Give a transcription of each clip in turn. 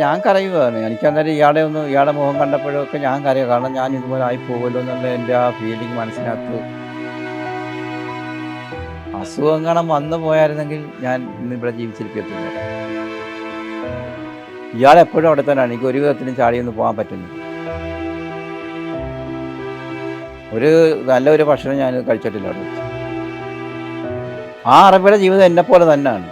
ഞാൻ കരയുകയാണ്. എനിക്കന്നേരം ഇയാളെ ഒന്ന് ഇയാളെ മുഖം കണ്ടപ്പോഴൊക്കെ ഞാൻ കരയുക കാരണം ഞാൻ ഇതുപോലെ ആയി പോകുമല്ലോ എന്നുള്ള എന്റെ ആ ഫീലിംഗ് മനസ്സിനകത്ത് കാണാൻ വന്നു പോയായിരുന്നെങ്കിൽ ഞാൻ ഇന്ന് ഇവിടെ ജീവിച്ചിരിക്കത്തില്ല. ഇയാൾ എപ്പോഴും അവിടെ തന്നെയാണ്. എനിക്ക് ഒരു വിധത്തിലും ചാടിയൊന്നും പോകാൻ പറ്റുന്നു ഒരു നല്ലൊരു ഭക്ഷണം ഞാൻ കഴിച്ചിട്ടില്ല അവിടെ. ആ അറബിയുടെ ജീവിതം എന്നെപ്പോലെ പോലെ തന്നെയാണ്.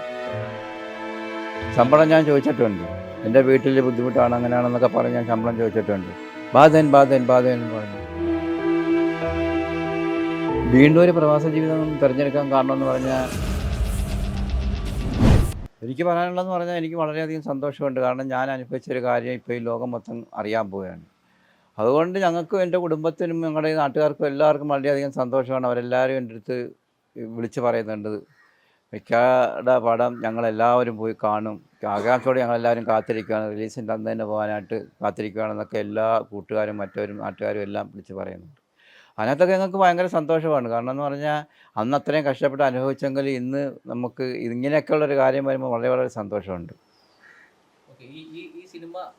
ശമ്പളം ഞാൻ ചോദിച്ചിട്ടുണ്ട്. എന്റെ വീട്ടിൽ ബുദ്ധിമുട്ടാണ് അങ്ങനെയാണെന്നൊക്കെ പറഞ്ഞ് ഞാൻ ശമ്പളം ചോദിച്ചിട്ടുണ്ട്. ബാധൻ ബാധൻ ബാധൻ എന്ന് പറഞ്ഞു. വീണ്ടും ഒരു പ്രവാസ ജീവിതം തിരഞ്ഞെടുക്കാൻ കാരണം എന്ന് പറഞ്ഞാൽ എനിക്ക് പറയാനുള്ളതെന്ന് പറഞ്ഞാൽ എനിക്ക് വളരെയധികം സന്തോഷമുണ്ട്. കാരണം ഞാൻ അനുഭവിച്ച ഒരു കാര്യം ഇപ്പോൾ ഈ ലോകം മൊത്തം അറിയാൻ പോവുകയാണ്. അതുകൊണ്ട് ഞങ്ങൾക്കും എന്റെ കുടുംബത്തിനും ഞങ്ങളുടെ നാട്ടുകാർക്കും എല്ലാവർക്കും വളരെയധികം സന്തോഷമാണ്. അവരെല്ലാവരും എന്റെ അടുത്ത് വിളിച്ച് പറയുന്നുണ്ട്. മിക്കയുടെ പടം ഞങ്ങളെല്ലാവരും പോയി കാണും. ആകാംക്ഷയോടെ ഞങ്ങളെല്ലാവരും കാത്തിരിക്കുകയാണ്. റിലീസിന്റെ അന്ന് തന്നെ പോകാനായിട്ട് കാത്തിരിക്കുകയാണെന്നൊക്കെ എല്ലാ കൂട്ടുകാരും മറ്റവരും നാട്ടുകാരും എല്ലാം വിളിച്ച് പറയുന്നുണ്ട്. അതിനകത്തൊക്കെ ഞങ്ങൾക്ക് ഭയങ്കര സന്തോഷമാണ്. കാരണം എന്ന് പറഞ്ഞാൽ അന്ന് അത്രയും കഷ്ടപ്പെട്ട് അനുഭവിച്ചെങ്കിൽ ഇന്ന് നമുക്ക് ഇങ്ങനെയൊക്കെയുള്ളൊരു കാര്യം വരുമ്പോൾ വളരെ വളരെ സന്തോഷമുണ്ട്. ഈ സിനിമ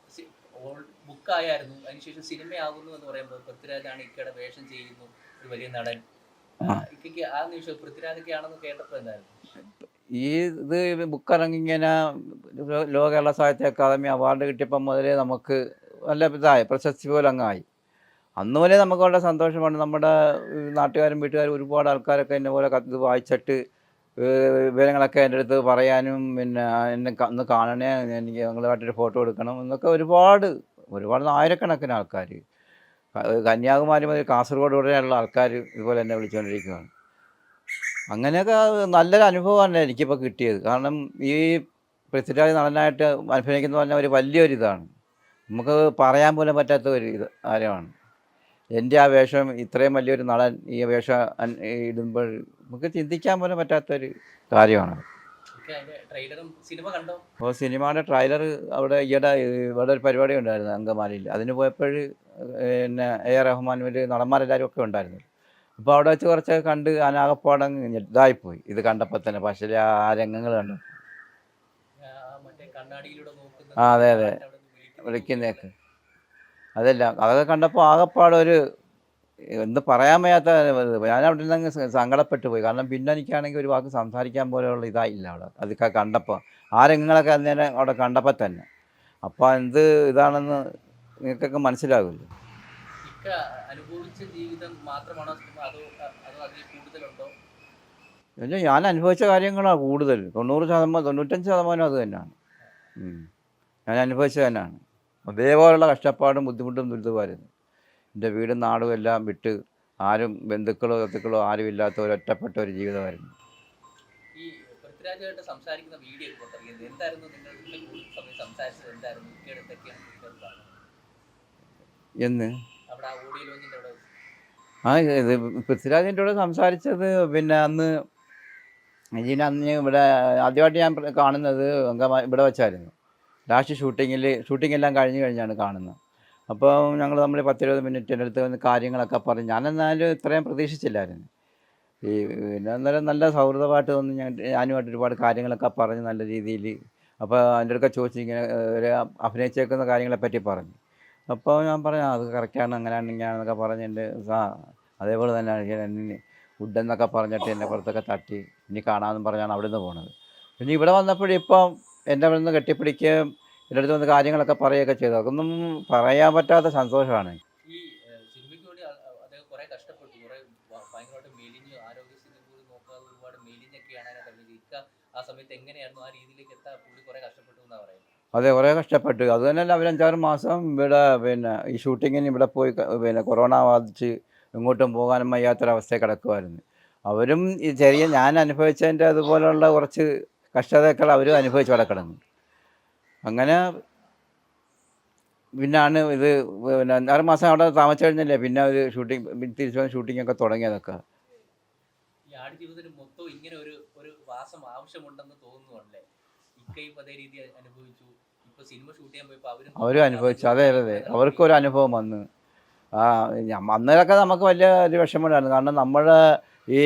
ബുക്കായിരുന്നു അതിനുശേഷം സിനിമയാകുന്നു എന്ന് പറയുമ്പോൾ പൃഥ്വിരാജാണ് ഇക്കയുടെ വേഷം ചെയ്യുന്നു. ഒരു വലിയ നടൻ. ആ. നിമിഷം പൃഥ്വിരാജൊക്കെയാണെന്ന് കേട്ടപ്പോൾ എന്തായിരുന്നു? ഈ ഇത് ബുക്ക് ഇറങ്ങി ഇങ്ങനെ ലോക കേരള സാഹിത്യ അക്കാദമി അവാർഡ് കിട്ടിയപ്പം മുതലേ നമുക്ക് നല്ല ഇതായി പ്രശസ്തി പോലെ അങ്ങായി. അന്ന് മുതലേ നമുക്ക് വളരെ സന്തോഷമാണ്. നമ്മുടെ നാട്ടുകാരും വീട്ടുകാരും ഒരുപാട് ആൾക്കാരൊക്കെ എന്നെ പോലെ കത്ത് വായിച്ചിട്ട് വിവരങ്ങളൊക്കെ എന്റെ അടുത്ത് പറയാനും പിന്നെ എന്നെ ഒന്ന് കാണണേ എനിക്ക് ഞങ്ങളുമായിട്ടൊരു ഫോട്ടോ എടുക്കണം എന്നൊക്കെ ഒരുപാട് ഒരുപാട് ആയിരക്കണക്കിന് ആൾക്കാർ കന്യാകുമാരി മുതൽ കാസർഗോഡ് വരെയുള്ള ആൾക്കാർ ഇതുപോലെ എന്നെ വിളിച്ചുകൊണ്ടിരിക്കുകയാണ് അങ്ങനെയൊക്കെ നല്ലൊരു അനുഭവമാണ് എനിക്കിപ്പോൾ കിട്ടിയത്. കാരണം ഈ പൃഥ്വിരാജ് നടനായിട്ട് അഭിനയിക്കുന്ന പറഞ്ഞാൽ ഒരു വലിയൊരു ഇതാണ് നമുക്ക് പറയാൻ പോലും പറ്റാത്ത ഒരു ഇത് കാര്യമാണ്. എന്റെ ആ വേഷം ഇത്രയും വലിയൊരു നടൻ ഈ വേഷം ഇടുമ്പോൾ നമുക്ക് ചിന്തിക്കാൻ പോലും പറ്റാത്തൊരു കാര്യമാണ്. അപ്പോൾ സിനിമയുടെ ട്രെയിലർ അവിടെ ഈയിടെ ഇവിടെ ഒരു പരിപാടി ഉണ്ടായിരുന്നു അങ്കമാലിയിൽ. അതിന് പോയപ്പോൾ പിന്നെ എ ആർ റഹ്മാൻ ഒരു നടന്മാരെല്ലാവരും ഒക്കെ ഉണ്ടായിരുന്നു. അപ്പോൾ അവിടെ വെച്ച് കുറച്ചൊക്കെ കണ്ട് അനാകപ്പാടം ഇതായിപ്പോയി. ഇത് കണ്ടപ്പോൾ തന്നെ പക്ഷേ ആ രംഗങ്ങൾ കണ്ടു. ആ, അതെ, അതെ. വിളിക്കുന്നേക്ക് അതല്ല. അതൊക്കെ കണ്ടപ്പോൾ ആകപ്പാടൊരു എന്ത് പറയാൻ വയ്യാത്ത. ഞാൻ അവിടെ നിന്ന് സങ്കടപ്പെട്ടു പോയി. കാരണം പിന്നെ എനിക്കാണെങ്കിൽ ഒരു വാക്ക് സംസാരിക്കാൻ പോലെയുള്ള ഇതായില്ല അവിടെ. അതൊക്കെ കണ്ടപ്പോൾ ആ രംഗങ്ങളൊക്കെ അന്നേരം അവിടെ കണ്ടപ്പോൾ തന്നെ. അപ്പോൾ എന്ത് ഇതാണെന്ന് നിങ്ങൾക്കൊക്കെ മനസ്സിലാകുമല്ലോ ഇക്ക അനുഭവിച്ച ജീവിതം മാത്രമാണോ അതോ അതോ അതിൽ കൂടുതലുണ്ടോ? എന്നുവെച്ചാൽ ഞാൻ അനുഭവിച്ച കാര്യങ്ങളാണ് കൂടുതൽ. തൊണ്ണൂറ് ശതമാനം തൊണ്ണൂറ്റഞ്ച് ശതമാനം അത് തന്നെയാണ് ഞാൻ അനുഭവിച്ചത് തന്നെയാണ് അതേപോലുള്ള കഷ്ടപ്പാടും ബുദ്ധിമുട്ടും ദുരിതമായിരുന്നു. എന്റെ വീടും നാടും എല്ലാം വിട്ട് ആരും ബന്ധുക്കളോ ബന്ധുക്കളോ ആരും ഇല്ലാത്ത ഒരു ഒറ്റപ്പെട്ട ഒരു ജീവിതമായിരുന്നു. ഈ പൃഥ്വിരാജായിട്ട് സംസാരിക്കുന്ന വീഡിയോ ഒക്കെ എന്തായിരുന്നു സംസാരിച്ചത്? എന്തായിരുന്നു? എന്ന്? ആ ഇത് പൃഥ്വിരാജിന്റെ കൂടെ സംസാരിച്ചത് പിന്നെ അന്ന് ഇതിന് അന്ന് ഇവിടെ ആദ്യമായിട്ട് ഞാൻ കാണുന്നത് ഇവിടെ വെച്ചായിരുന്നു. ലാസ്റ്റ് ഷൂട്ടിങ്ങിൽ ഷൂട്ടിംഗ് എല്ലാം കഴിഞ്ഞ് കഴിഞ്ഞാണ് കാണുന്നത്. അപ്പോൾ ഞങ്ങൾ നമ്മൾ പത്തിരുപത് മിനിറ്റിന്റെ അടുത്ത് വന്ന് കാര്യങ്ങളൊക്കെ പറഞ്ഞു ഞാനെന്നാലും ഇത്രയും പ്രതീക്ഷിച്ചില്ലായിരുന്നു. ഈ പിന്നെ അന്നേരം നല്ല സൗഹൃദമായിട്ട് വന്ന് ഞാൻ ഞാനുമായിട്ട് ഒരുപാട് കാര്യങ്ങളൊക്കെ പറഞ്ഞ് നല്ല രീതിയിൽ അപ്പോൾ അതിന്റെ അടുക്ക ചോദിച്ചിങ്ങനെ ഒരു അഭിനയിച്ചേക്കുന്ന കാര്യങ്ങളെപ്പറ്റി പറഞ്ഞു. അപ്പോൾ ഞാൻ "ആ, അത് കറക്റ്റാണ് അങ്ങനെയാണ് ഇങ്ങനെയാണെന്നൊക്കെ പറഞ്ഞ് എന്റെ ആ അതേപോലെ തന്നെയാണ് എന്നെ വുഡ് എന്നൊക്കെ പറഞ്ഞിട്ട് എന്നെ പുറത്തൊക്കെ തട്ടി ഇനി കാണാമെന്ന് പറഞ്ഞാണ് അവിടെ നിന്ന് പോണത്. പിന്നെ ഇവിടെ വന്നപ്പോഴിപ്പം എന്റെ അവിടെ നിന്ന് കെട്ടിപ്പിടിക്കുകയും എന്റെ അടുത്ത് വന്ന് കാര്യങ്ങളൊക്കെ പറയുകയൊക്കെ ചെയ്തു. അതൊന്നും പറയാൻ പറ്റാത്ത സന്തോഷമാണ്. ആ സമയത്ത് എങ്ങനെയായിരുന്നു ആ രീതിയിലേക്ക് എത്താൻ പുള്ളി കുറെ കഷ്ടപ്പെട്ടു എന്നാ പറയുന്നത് അതെ കുറേ കഷ്ടപ്പെട്ടു. അത് തന്നെയല്ല അവർ അഞ്ചാറ് മാസം ഇവിടെ പിന്നെ ഈ ഷൂട്ടിങ്ങിന് ഇവിടെ പോയി പിന്നെ കൊറോണ ബാധിച്ച് എങ്ങോട്ടും പോകാനും വയ്യാത്തൊരവസ്ഥ കിടക്കുമായിരുന്നു അവരും ഈ ചെറിയ ഞാൻ അനുഭവിച്ചതിന്റെ അതുപോലെയുള്ള കുറച്ച് കഷ്ടതകൾ അവരും അനുഭവിച്ച് കിടന്നു. അങ്ങനെ പിന്നാണ് ഇത് പിന്നെ അഞ്ചാറ് മാസം അവിടെ താമസിച്ചു കഴിഞ്ഞല്ലേ പിന്നെ ഒരു ഷൂട്ടിംഗ് തിരിച്ചു ഷൂട്ടിംഗ് ഒക്കെ തുടങ്ങിയതൊക്കെ. മൊത്തം ഇങ്ങനെ ഒരു ഒരു വാസം ആവശ്യമുണ്ടെന്ന് തോന്നുന്നുണ്ടല്ലേ ഇക്കയും അതേ രീതി അനുഭവിച്ചു. അവരും അനുഭവിച്ചു. അതെ അതെ അവർക്കൊരു അനുഭവം വന്ന്. ആ അന്നേരൊക്കെ അന്നേരമൊക്കെ നമുക്ക് വലിയ ഒരു വിഷമമുണ്ടായിരുന്നു. കാരണം നമ്മുടെ ഈ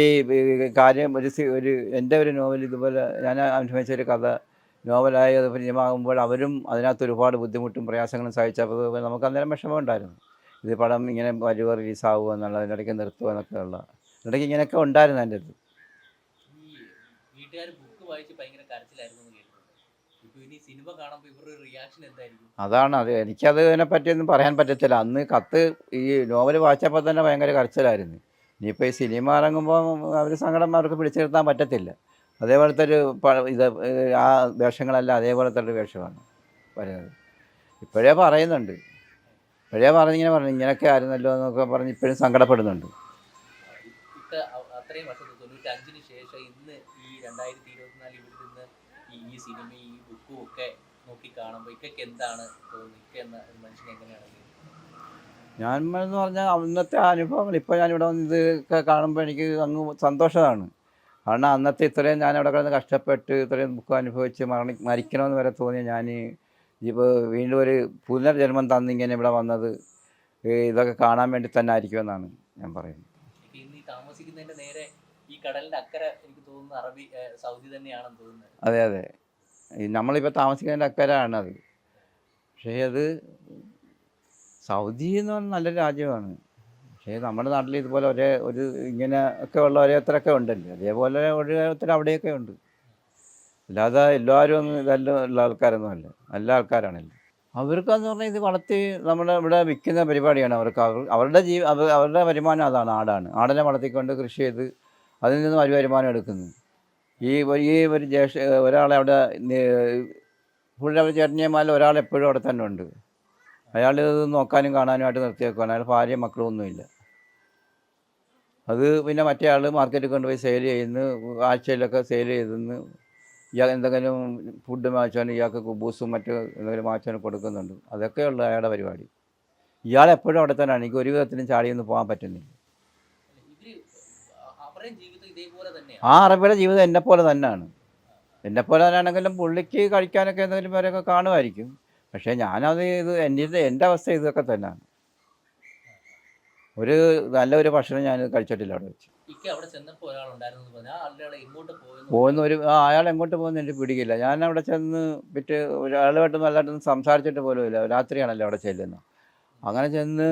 കാര്യം ഒരു ഒരു എന്റെ ഒരു നോവൽ ഇതുപോലെ ഞാൻ അനുഭവിച്ച ഒരു കഥ നോവലായി അത് ഫിലിമാകുമ്പോൾ അവരും അതിനകത്ത് ഒരുപാട് ബുദ്ധിമുട്ടും പ്രയാസങ്ങളും സഹിച്ചപ്പോൾ നമുക്ക് അന്നേരം വിഷമമുണ്ടായിരുന്നു. ഇത് പടം ഇങ്ങനെ വലിയ റിലീസാവുക എന്നുള്ളതിന്റെ ഇടയ്ക്ക് നിർത്തുക എന്നൊക്കെ ഉള്ള. ഇടയ്ക്ക് ഇങ്ങനെയൊക്കെ ഉണ്ടായിരുന്നു എന്റെ അടുത്ത്. വീട്ടുകാർ ബുക്ക് വായിച്ച് ഭയങ്കര കരച്ചിലായിരുന്നു എന്ന് കേട്ടിട്ടുണ്ട് ഇപ്പൊ ഇനി സിനിമ കാണുമ്പോൾ ഇവരുടെ റിയാക്ഷൻ എന്തായിരിക്കും? അതാണ് അത്. എനിക്കത് ഇതിനെപ്പറ്റിയൊന്നും പറയാൻ പറ്റത്തില്ല. അന്ന് കത്ത് ഈ നോവൽ വായിച്ചപ്പോൾ തന്നെ ഭയങ്കര കരച്ചിലായിരുന്നു. ഇനിയിപ്പോൾ ഈ സിനിമ ഇറങ്ങുമ്പോൾ അവർ സങ്കടം അവർക്ക് പിടിച്ചു നിർത്താൻ പറ്റത്തില്ല. അതേപോലത്തെ ഒരു ഇത് ആ വേഷങ്ങളെല്ലാം അതേപോലത്തെ ഒരു വേഷമാണ് വരുന്നത് ഇപ്പോഴേ പറയുന്നുണ്ട്. ഇപ്പോഴേ പറഞ്ഞിങ്ങനെ പറഞ്ഞു. ഇങ്ങനെയൊക്കെ ആയിരുന്നല്ലോ എന്നൊക്കെ പറഞ്ഞ് ഇപ്പോഴും സങ്കടപ്പെടുന്നുണ്ട്. അത്രയും വർഷത്തെ തൊണ്ണൂറ്റഞ്ചിന് ശേഷം ഇന്ന് ഈ രണ്ടായിരത്തി ഇരുപത്തിനാല് ഇവിടെ നിന്ന് ഈ ഈ സിനിമ ഈ ബുക്കും ഒക്കെ നോക്കി കാണുമ്പോൾ ഇക്കൊക്കെ എന്താണ് തോന്നുന്നത്? എന്ന ഒരു മനുഷ്യൻ എങ്ങനെയാണ് ഞാൻ എന്ന് പറഞ്ഞാൽ അന്നത്തെ അനുഭവങ്ങൾ ഇപ്പോൾ ഞാനിവിടെ വന്ന് ഇതൊക്കെ കാണുമ്പോൾ എനിക്ക് അങ്ങ് സന്തോഷമാണ്. കാരണം അന്നത്തെ ഇത്രയും ഞാൻ അവിടെ കിടന്ന് കഷ്ടപ്പെട്ട് ഇത്രയും ദുഃഖം അനുഭവിച്ച് മരണി മരിക്കണമെന്ന് വരെ തോന്നിയ ഞാൻ ഇപ്പോൾ വീണ്ടും ഒരു പുനർജന്മം തന്നിങ്ങനെ ഇവിടെ വന്നത് ഇതൊക്കെ കാണാൻ വേണ്ടി തന്നെ ആയിരിക്കുമെന്നാണ് ഞാൻ പറയുന്നത്. താമസിക്കുന്നതിന്റെ നേരെ ഈ കടലിന്റെ അക്കരെ എനിക്ക് തോന്നുന്നു അറബി സൗദി തന്നെയാണെന്ന് തോന്നുന്നത്. അതെ അതെ. നമ്മളിപ്പോൾ താമസിക്കുന്നതിന്റെ അക്കരാണ് അത് പക്ഷേ അത് സൗദി എന്ന് പറഞ്ഞാൽ നല്ലൊരു രാജ്യമാണ്. പക്ഷേ നമ്മുടെ നാട്ടിൽ ഇതുപോലെ ഒരേ ഒരു ഇങ്ങനെ ഒക്കെ ഉള്ള ഓരോരുത്തരൊക്കെ ഉണ്ടല്ലോ. അതേപോലെ ഓരോരുത്തർ അവിടെയൊക്കെ ഉണ്ട്. അല്ലാതെ എല്ലാവരും ഒന്നും ഇതെല്ലാം ഉള്ള ആൾക്കാരൊന്നും അല്ല. നല്ല ആൾക്കാരാണല്ലോ. അവർക്കെന്ന് പറഞ്ഞാൽ ഇത് വളർത്തി നമ്മുടെ ഇവിടെ വിൽക്കുന്ന പരിപാടിയാണ് അവർക്ക്. അവർ അവരുടെ ജീവ അവരുടെ വരുമാനം അതാണ് ആടാണ്. ആടിനെ വളർത്തിക്കൊണ്ട് കൃഷി ചെയ്ത് അതിൽ നിന്നും ഒരു വരുമാനം എടുക്കുന്നു. ഈ ഈ ഒരു ജ്യേഷ്ഠ ഒരാളെ അവിടെ പുള്ളിയുടെ ചേട്ടനിയന്മാരിൽ ഒരാൾ എപ്പോഴും അവിടെ തന്നെ ഉണ്ട്. അയാൾ ഇത് നോക്കാനും കാണാനുമായിട്ട് നിർത്തിയേക്കുവാണ്. അയാൾ ഭാര്യ മക്കളൊന്നുമില്ല അത് പിന്നെ മറ്റേ ആൾ മാർക്കറ്റിൽ കൊണ്ടുപോയി സെയിൽ ചെയ്യുന്ന. ആഴ്ചയിലൊക്കെ സെയിൽ ചെയ്തെന്ന് ഇയാൾ എന്തെങ്കിലും ഫുഡ് വാങ്ങിച്ചാൽ ഇയാൾക്ക് കുബൂസും മറ്റു എന്തെങ്കിലും വാങ്ങിച്ചാൽ കൊടുക്കുന്നുണ്ട്. അതൊക്കെയുള്ള അയാളുടെ പരിപാടി. ഇയാൾ എപ്പോഴും അവിടെ തന്നെയാണ്. എനിക്ക് ഒരു വിധത്തിലും ചാടിയൊന്നും പോകാൻ പറ്റുന്നില്ല. ആ അറബിയുടെ ജീവിതം എന്നെപ്പോലെ തന്നെയാണ്. എന്നെപ്പോലെ തന്നെയാണെങ്കിലും പുള്ളിക്ക് കഴിക്കാനൊക്കെ എന്തെങ്കിലും പേരൊക്കെ കാണുമായിരിക്കും. പക്ഷേ ഞാനത് ഇത് എന്റെ എന്റെ അവസ്ഥ ഇതൊക്കെ തന്നെയാണ്. ഒരു നല്ലൊരു ഭക്ഷണം ഞാൻ കഴിച്ചിട്ടില്ല അവിടെ വെച്ച്. എന്ന് പോകുന്ന ഒരു അയാൾ എങ്ങോട്ട് പോകുന്ന എനിക്ക് പിടിക്കില്ല. ഞാൻ അവിടെ ചെന്ന് പിറ്റ് ഒരാളുമായിട്ട് നല്ലതായിട്ടൊന്നും സംസാരിച്ചിട്ട് പോലും ഇല്ല രാത്രിയാണല്ലോ അവിടെ ചെല്ലുന്നത്. അങ്ങനെ ചെന്ന്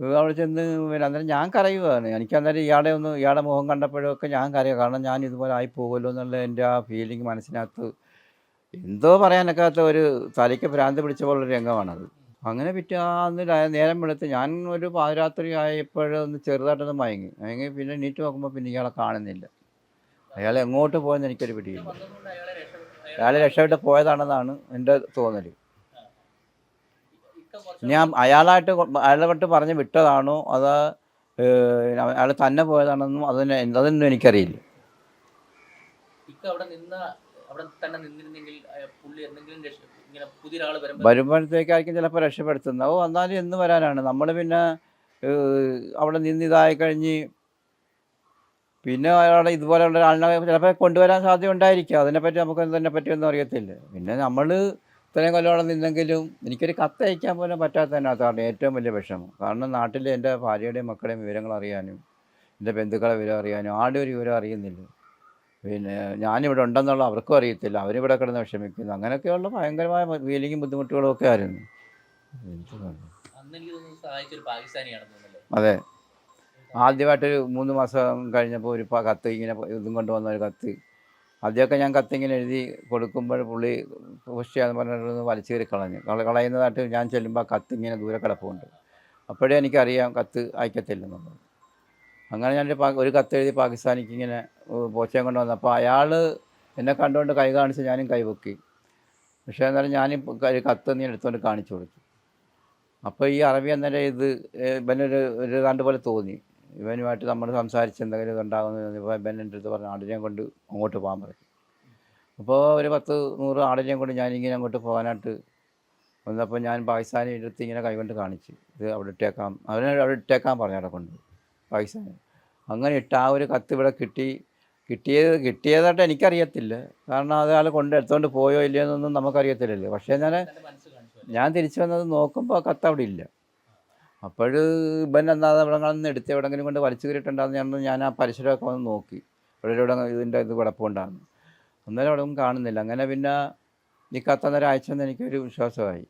അവിടെ ചെന്ന് പിന്നെ അന്നേരം ഞാൻ കരയുകയാണ് എനിക്ക് അന്നേരം ഇയാളെ ഒന്ന് ഇയാളെ മുഖം കണ്ടപ്പോഴൊക്കെ ഞാൻ കരയുക കാരണം ഞാൻ ഇതുപോലെ ആയി പോകുമല്ലോ എന്നുള്ള എന്റെ ആ ഫീലിംഗ് മനസ്സിനകത്ത് എന്തോ പറയാനൊക്കാത്ത ഒരു തലയ്ക്ക് ഭ്രാന്ത് പിടിച്ച പോലെ ഒരു രംഗമാണത്. അങ്ങനെ പിറ്റേ ആ അന്ന് രാ- നേരം വെളുത്ത് ഞാൻ ഒരു പാതിരാത്രി ആയപ്പോഴൊന്ന് ചെറുതായിട്ടൊന്ന് മയങ്ങി. മയങ്ങി പിന്നെ നീറ്റ് നോക്കുമ്പോൾ പിന്നെ ഇയാളെ കാണുന്നില്ല. അയാൾ എങ്ങോട്ട് പോയെന്ന് എനിക്കൊരു പിടിയില്ല. അയാൾ രക്ഷപ്പെട്ട് പോയതാണെന്നാണ് എന്റെ തോന്നൽ ഞാൻ അയാളായിട്ട് കൊ- അയാളെ കൊണ്ട് പറഞ്ഞ് വിട്ടതാണോ? അത് അയാൾ തന്നെ പോയതാണെന്നും അതിന് അതൊന്നും എനിക്കറിയില്ല. വരുമ്പോഴത്തേക്കായിരിക്കും ചിലപ്പോൾ രക്ഷപ്പെടുത്തുന്നത്. ഓ എന്നാലും എന്ന് വരാനാണ്. നമ്മൾ പിന്നെ അവിടെ നിന്ന് ഇതായി കഴിഞ്ഞ് പിന്നെ അയാളെ ഇതുപോലെയുള്ള ആളിനെ ചിലപ്പോൾ കൊണ്ടുവരാൻ സാധ്യത ഉണ്ടായിരിക്കും അതിനെപ്പറ്റി നമുക്ക് എന്തിനെ പറ്റിയൊന്നും അറിയത്തില്ല. പിന്നെ നമ്മൾ ഇത്രയും കൊല്ലം നിന്നെങ്കിലും എനിക്കൊരു കത്ത് അയക്കാൻ പോലും അതാണ് ഏറ്റവും വലിയ വിഷമം. കാരണം നാട്ടിൽ എന്റെ ഭാര്യയുടെയും മക്കളുടെയും വിവരങ്ങൾ അറിയാനും എന്റെ ബന്ധുക്കളെ വിവരം അറിയാനും ആരുടെ ഒരു വിവരം അറിയുന്നില്ല. പിന്നെ ഞാനിവിടെ ഉണ്ടെന്നുള്ള അവർക്കും അറിയത്തില്ല. അവരിവിടെ കിടന്ന് വിഷമിക്കുന്നു. അങ്ങനെയൊക്കെയുള്ള ഭയങ്കരമായ ഫീലിങ്ങും ബുദ്ധിമുട്ടുകളും ഒക്കെ ആയിരുന്നു. അതെ. ആദ്യമായിട്ടൊരു മൂന്ന് മാസം കഴിഞ്ഞപ്പോൾ ഒരു കത്ത് ഇങ്ങനെ ഇതും കൊണ്ടുവന്ന ഒരു കത്ത്. ആദ്യമൊക്കെ ഞാൻ കത്തിങ്ങനെ എഴുതി കൊടുക്കുമ്പോൾ പുള്ളി പുഷ് ചെയ്യാന്ന് പറഞ്ഞിട്ട് വലിച്ചു കയറി കളഞ്ഞു. കള കളയുന്നതായിട്ട് ഞാൻ ചെല്ലുമ്പോൾ ആ കത്ത് ഇങ്ങനെ ദൂരെ കിടപ്പുണ്ട്. അപ്പോഴേ എനിക്കറിയാം കത്ത് അയക്കത്തില്ലെന്നുള്ളത്. അങ്ങനെ ഞാൻ ഒരു കത്ത് എഴുതി പാകിസ്ഥാനിക്ക് ഇങ്ങനെ പോച്ചയും കൊണ്ട് വന്നു അപ്പോൾ അയാൾ എന്നെ കണ്ടുകൊണ്ട് കൈ കാണിച്ച് ഞാനും കൈപൊക്കി പക്ഷേ എന്നാലും ഞാൻ ഒരു കത്ത് നീ എടുത്തുകൊണ്ട് കാണിച്ചു കൊടുത്തു. അപ്പോൾ ഈ അറബി എന്നൊരു ഇത് പിന്നെ ഒരു ഏതാണ്ട് പോലെ തോന്നി. ഇവനുമായിട്ട് നമ്മൾ സംസാരിച്ച് എന്തെങ്കിലും ഇതുണ്ടാകുന്നു ഇപ്പോൾ ഇവൻ എന്റെ അടുത്ത് പറഞ്ഞു ആടിനെ കൊണ്ട് അങ്ങോട്ട് പോകാൻ പറഞ്ഞു അപ്പോൾ ഒരു പത്ത് നൂറ് ആടിനെയും കൊണ്ട് ഞാനിങ്ങനെ അങ്ങോട്ട് പോകാനായിട്ട് വന്നപ്പോൾ ഞാൻ പാകിസ്ഥാനി എടുത്ത് ഇങ്ങനെ കൈകൊണ്ട് കാണിച്ച് ഇത് അവിടെ ഇട്ടേക്കാം അവനെ അവിടെ ഇട്ടേക്കാൻ പറഞ്ഞു അവിടെ കൊണ്ട് പാകിസ്ഥാനി. അങ്ങനെ ഇട്ട ആ ഒരു കത്ത് ഇവിടെ കിട്ടി കിട്ടിയത് കിട്ടിയതായിട്ട് എനിക്കറിയത്തില്ല. കാരണം അയാൾ കൊണ്ട് എടുത്തുകൊണ്ട് പോയോ ഇല്ലയോ എന്നൊന്നും നമുക്കറിയത്തില്ലല്ലോ. പക്ഷേ ഞാൻ? ഞാൻ തിരിച്ചു വന്നത് നോക്കുമ്പോൾ ആ കത്ത് അവിടെ ഇല്ല. അപ്പോൾ ഇവൻ എന്നാ അവിടെ നിന്ന് എടുത്ത് എവിടെങ്കിലും കൊണ്ട് വലിച്ചു കയറിയിട്ടുണ്ടാകുന്ന ഞാൻ ഞാൻ ആ പരിസരമൊക്കെ ഒന്ന് നോക്കി. ഇവിടെ ഇവിടെ ഇതിന്റെ ഇത് കുഴപ്പമുണ്ടാകുന്നു അന്നേരം അവിടെ ഒന്നും കാണുന്നില്ല. അങ്ങനെ പിന്നെ ഈ കത്തന്നേരം അയച്ചെന്ന് എനിക്കൊരു വിശ്വാസമായി.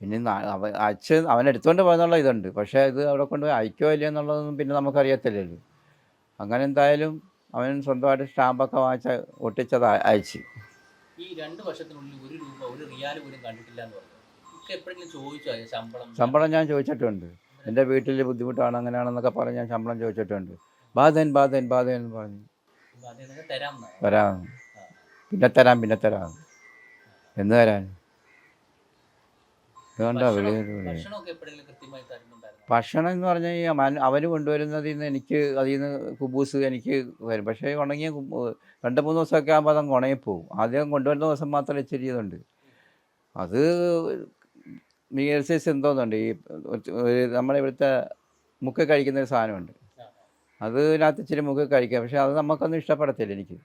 പിന്നെ അയച്ച് അവൻ എടുത്തുകൊണ്ട് പോകുന്നുള്ള ഇതുണ്ട്. പക്ഷേ ഇത് അവിടെ കൊണ്ട് അയക്കോ ഇല്ലയോ എന്നുള്ളതൊന്നും പിന്നെ നമുക്കറിയത്തില്ലല്ലോ. അങ്ങനെ എന്തായാലും അവൻ സ്വന്തമായിട്ട് സ്റ്റാമ്പൊക്കെ വാങ്ങിച്ച ഒട്ടിച്ചത് അയ- അയച്ച്. ഈ രണ്ട് വർഷത്തിനുള്ളിൽ ഒരു രൂപ ഒരു റിയാൽ പോലും കണ്ടിട്ടില്ല എന്ന് പറഞ്ഞു ശമ്പളം ഞാൻ ചോദിച്ചിട്ടുണ്ട്. എന്റെ വീട്ടിൽ ബുദ്ധിമുട്ടാണ് അങ്ങനെയാണെന്നൊക്കെ പറഞ്ഞ് ഞാൻ ശമ്പളം ചോദിച്ചിട്ടുണ്ട്. ബാധൻ ബാധൻ ബാധൻ എന്ന് പറഞ്ഞു. തരാം വരാം പിന്നെ തരാം പിന്നെ തരാം. എന്ന് തരാൻ. തരുന്നുണ്ടായിരുന്നു? ഭക്ഷണം എന്ന് പറഞ്ഞാൽ ഈ അവന് കൊണ്ടുവരുന്നതിൽ നിന്ന് എനിക്ക് അതിൽ നിന്ന് കുബൂസ് എനിക്ക് വരും. പക്ഷേ ഉണങ്ങിയ രണ്ട് മൂന്ന് ദിവസമൊക്കെ ആകുമ്പോൾ അതങ്ങ് ഉണങ്ങിപ്പോവും. ആദ്യം കൊണ്ടുവരുന്ന ദിവസം മാത്രം ഇച്ചിരി ഇതുണ്ട്. അത് മീൽസൈസ് എന്തോന്നുണ്ട്? ഈ നമ്മുടെ ഇവിടുത്തെ മുക്ക് കഴിക്കുന്ന ഒരു സാധനമുണ്ട്. അതിനകത്ത് ഇച്ചിരി മുക്ക് കഴിക്കുക പക്ഷെ അത് നമുക്കൊന്നും ഇഷ്ടപ്പെടത്തില്ല എനിക്ക്.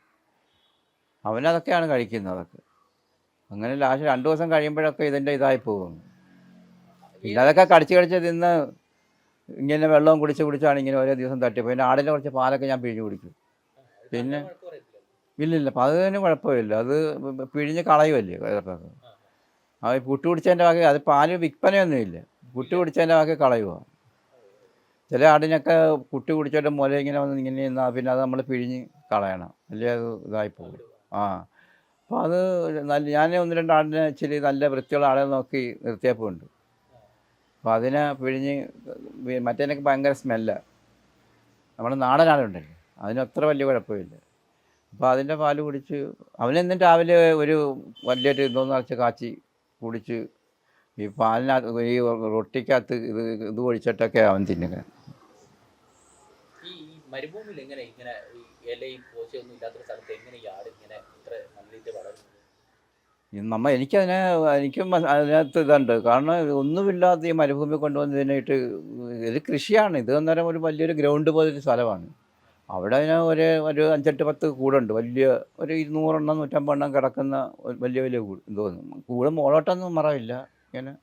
അവനതൊക്കെയാണ് കഴിക്കുന്നത് അതൊക്കെ. അങ്ങനെ ലാസ്റ്റ് രണ്ട് ദിവസം കഴിയുമ്പോഴൊക്കെ ഇതിന്റെ ഇതായി പോകും. പിന്നെ അതൊക്കെ കടിച്ച് കടിച്ച് തിന്ന് ഇങ്ങനെ വെള്ളവും കുടിച്ച് കുടിച്ചാണ് ഇങ്ങനെ ഓരോ ദിവസം തട്ടി പിന്നെ ആടിന്റെ കുറച്ച് പാലൊക്കെ ഞാൻ പിഴിഞ്ഞ് കുടിക്കും. പിന്നെ? ഇല്ലില്ല അപ്പം അതിന് കുഴപ്പമില്ല. അത് പിഴിഞ്ഞ് കളയുമല്ലേ ചിലപ്പോൾ അത് പുട്ട് കുടിച്ചതിന്റെ വാക്ക് അത് പാൽ വിൽപ്പനയൊന്നുമില്ല. പുട്ട് കുടിച്ചതിന്റെ വാക്ക് കളയുക ചില ആടിനൊക്കെ കുട്ടി കുടിച്ചിട്ട് മുല ഇങ്ങനെ വന്ന് ഇങ്ങനെ നിന്നാൽ പിന്നെ അത് നമ്മൾ പിഴിഞ്ഞ് കളയണം. അല്ലെങ്കിൽ അത് ഇതായി പോകും. ആ. അപ്പോൾ അത് നല്ല ഞാൻ ഒന്ന് രണ്ട് ആടിനെ ഇച്ചിരി നല്ല വൃത്തിയുള്ള ആളെ നോക്കി നിർത്തിയപ്പോൾ ഉണ്ട് അപ്പോൾ അതിനെ പിഴിഞ്ഞ് മറ്റേനൊക്കെ ഭയങ്കര സ്മെല്ലാണ് നമ്മുടെ നാടൻ ആടുണ്ടല്ലോ അതിന് അത്ര വലിയ കുഴപ്പമില്ല. അപ്പോൾ അതിന്റെ പാൽ കുടിച്ച് അവനെന്നും രാവിലെ ഒരു വലിയൊരു ഇതൊന്നും നിറച്ച് കാച്ചി കുടിച്ച് ഈ പാലിനകത്ത് ഈ റൊട്ടിക്കകത്ത് ഇത് ഇത് ഒഴിച്ചിട്ടൊക്കെ അവൻ തിന്നുക ഈ മരുഭൂമിയിൽ എങ്ങനെ ഇങ്ങനെ ഈ ഇലയും പോച്ചയൊന്നും ഇല്ലാത്തൊരു സ്ഥലത്ത് എങ്ങനെ ഈ ആട് ഇങ്ങനെ ഇത്ര നല്ല രീതിയിൽ വളരുന്നത് നമ്മ എനിക്കതിനെ എനിക്കും അതിനകത്ത് ഇതുണ്ട്. കാരണം ഒന്നുമില്ലാത്ത ഈ മരുഭൂമി കൊണ്ടുവന്നതിനായിട്ട് ഇത് കൃഷിയാണ്. ഇത് അന്നേരം ഒരു വലിയൊരു ഗ്രൗണ്ട് പോലൊരു സ്ഥലമാണ്. അവിടെ അതിന് ഒരു ഒരു അഞ്ചെട്ട് പത്ത് കൂടുണ്ട്. വലിയ ഒരു ഇരുന്നൂറെണ്ണം നൂറ്റമ്പതെണ്ണം കിടക്കുന്ന വലിയ വലിയ കൂട് തോന്നുന്നു. കൂടും മുകളോട്ടൊന്നും മറവില്ല. ഇങ്ങനെ.